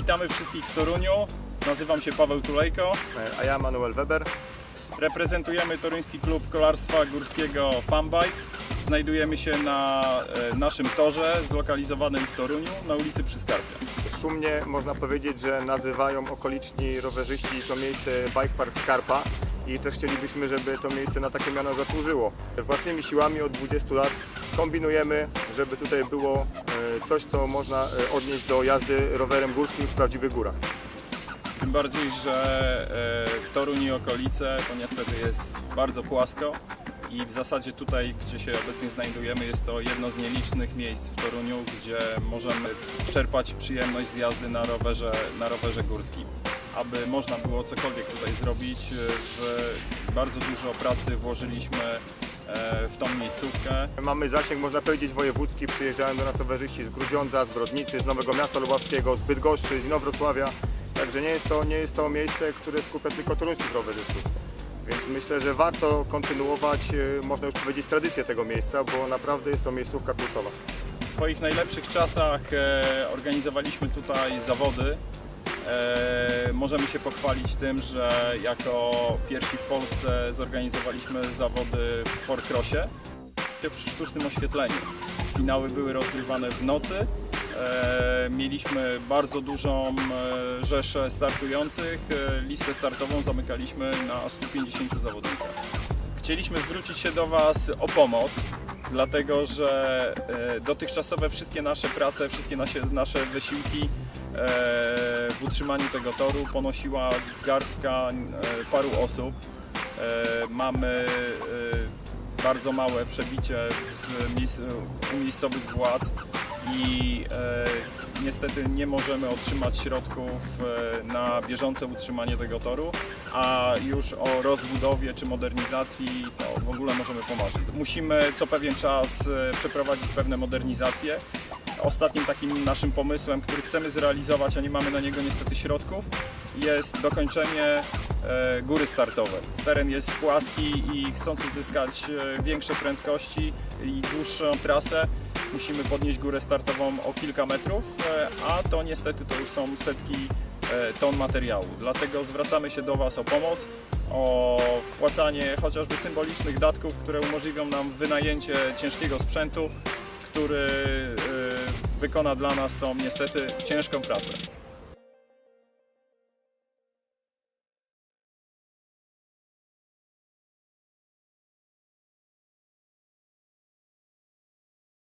Witamy wszystkich w Toruniu. Nazywam się Paweł Tulejko. A ja Manuel Weber. Reprezentujemy toruński klub kolarstwa górskiego Funbike. Znajdujemy się na e, naszym torze zlokalizowanym w Toruniu na ulicy Przyskarpia. Szumnie można powiedzieć, że nazywają okoliczni rowerzyści to miejsce Bike Park Skarpa i też chcielibyśmy, żeby to miejsce na takie miano zasłużyło. Własnymi siłami od 20 lat kombinujemy, żeby tutaj było e, coś, co można e, odnieść do jazdy rowerem górskim w prawdziwych górach. Tym bardziej, że e, Toruń i okolice to niestety jest bardzo płasko i w zasadzie tutaj, gdzie się obecnie znajdujemy, jest to jedno z nielicznych miejsc w Toruniu, gdzie możemy czerpać przyjemność z jazdy na rowerze, na rowerze górskim. Aby można było cokolwiek tutaj zrobić, w bardzo dużo pracy włożyliśmy w tą miejscówkę. Mamy zasięg, można powiedzieć, wojewódzki. Przyjeżdżają do nas rowerzyści z Grudziądza, z Brodnicy, z Nowego Miasta Lubawskiego, z Bydgoszczy, z Inowrocławia. Także nie jest to, nie jest to miejsce, które skupia tylko toruńskich rowerzystów. Więc myślę, że warto kontynuować, e, można już powiedzieć, tradycję tego miejsca, bo naprawdę jest to miejscówka kultowa. W swoich najlepszych czasach e, organizowaliśmy tutaj zawody. E, możemy się pochwalić tym, że jako pierwsi w Polsce zorganizowaliśmy zawody w Forcrossie przy sztucznym oświetleniu. Finały były rozgrywane w nocy. E, mieliśmy bardzo dużą e, rzeszę startujących. Listę startową zamykaliśmy na 150 zawodnikach. Chcieliśmy zwrócić się do Was o pomoc, dlatego że dotychczasowe wszystkie nasze prace, wszystkie nasze, wysiłki w utrzymaniu tego toru ponosiła garstka e, paru osób. E, Mamy e, bardzo małe przebicie z u miejscowych władz i e, niestety nie możemy otrzymać środków e, na bieżące utrzymanie tego toru, a już o rozbudowie czy modernizacji to w ogóle możemy pomarzyć. Musimy co pewien czas e, przeprowadzić pewne modernizacje. Ostatnim takim naszym pomysłem, który chcemy zrealizować, a nie mamy na niego niestety środków, jest dokończenie e, góry startowej. Teren jest płaski i chcąc uzyskać e, większe prędkości i dłuższą trasę, musimy podnieść górę startową o kilka metrów, e, a to niestety to już są setki ton materiału. Dlatego zwracamy się do Was o pomoc, o wpłacanie chociażby symbolicznych datków, które umożliwią nam wynajęcie ciężkiego sprzętu, który e, wykona dla nas tą niestety ciężką pracę.